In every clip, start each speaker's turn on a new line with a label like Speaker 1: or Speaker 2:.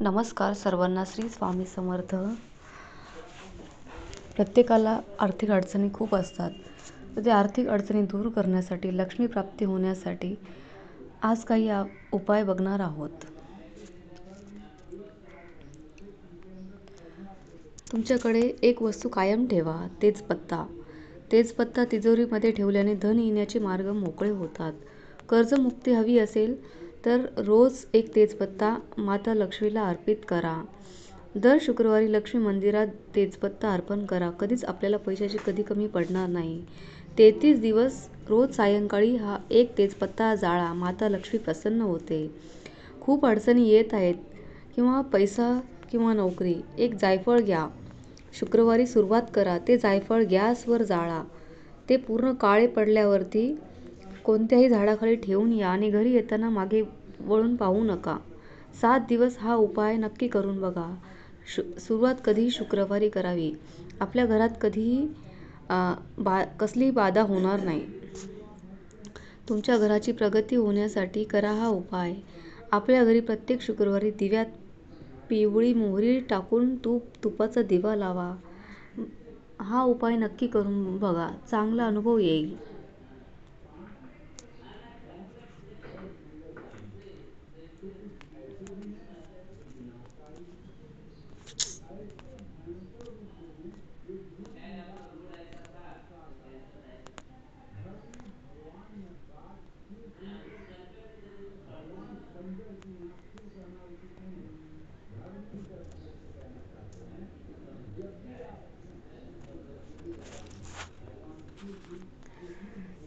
Speaker 1: नमस्कार सर्वांना श्री स्वामी समर्थ. प्रत्येकाला आर्थिक अडचणी खूप असतात. तर ते आर्थिक अडचणी दूर करण्यासाठी लक्ष्मी प्राप्ती होण्यासाठी आज काही आ उपाय बघणार आहोत. तुमच्याकडे एक वस्तू कायम ठेवा तेच पत्ता तेच पत्ता तिजोरीमध्ये ठेवल्याने धन येण्याचे मार्ग मोकळे होतात. कर्जमुक्ती हवी असेल तर रोज एक तेजपत्ता माता लक्ष्मीला अर्पित करा. दर शुक्रवारी लक्ष्मी मंदिरात तेजपत्ता अर्पण करा. कधीच आपल्याला पैशाची कधी कमी पडणार नाही. तेहतीस दिवस रोज सायंकाळी हा एक तेजपत्ता जाळा माता लक्ष्मी प्रसन्न होते. खूप अडचणी येत आहेत. किंवा पैसा किंवा नोकरी एक जायफळ घ्या. शुक्रवारी सुरुवात करा. ते जायफळ गॅसवर जाळा. ते पूर्ण काळे पडल्यावरती कोणत्याही झाडाखाली ठेवून या आणि घरी येताना मागे वळून पाहू नका. सात दिवस हा उपाय नक्की करून बघा. शु सुरुवात कधीही शुक्रवारी करावी. आपल्या घरात कधीही बा कसलीही बाधा होणार नाही. तुमच्या घराची प्रगती होण्यासाठी करा हा उपाय. आपल्या घरी प्रत्येक शुक्रवारी दिव्यात पिवळी मोहरी टाकून तूप तुपाचा दिवा लावा. हा उपाय नक्की करून बघा. चांगला अनुभव येईल.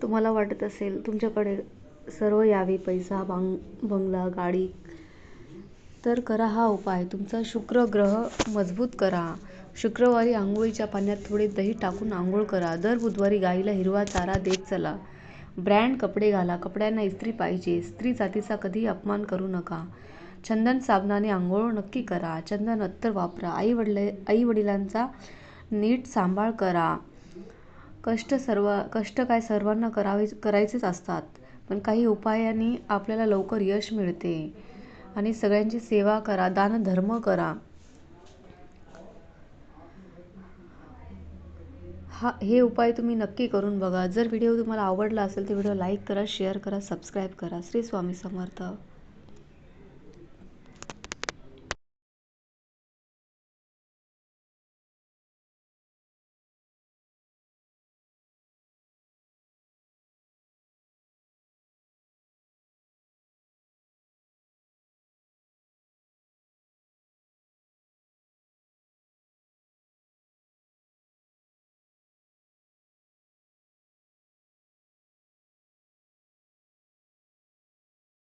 Speaker 1: तुम्हाला वाटत असेल तुमच्याकडे सर्व यावे पैसा बांग बंगला गाडी तर करा हा उपाय. तुमचा शुक्र ग्रह मजबूत करा. शुक्रवारी आंघोळीच्या पाण्यात थोडे दही टाकून आंघोळ करा. दर बुधवारी गाईला हिरवा चारा देत चला. ब्रँड कपडे घाला. कपड्यांना इस्त्री पाहिजे. स्त्री जातीचा कधीही अपमान करू नका. चंदन साबणाने आंघोळ नक्की करा. चंदन अत्तर वापरा. आई वडले आई वडिलांचा नीट सांभाळ करा. कष्ट सर्व कष्ट काय सर्वांना करावे करायचेच असतात. पण काही उपायांनी आपल्याला लवकर यश मिळते. आणि सगळ्यांची सेवा करा दानधर्म करा. हा हे उपाय तुम्ही नक्की करून बघा. जर व्हिडिओ तुम्हाला आवडला असेल तर व्हिडिओ लाईक करा शेअर करा सबस्क्राईब करा. श्री स्वामी समर्थ.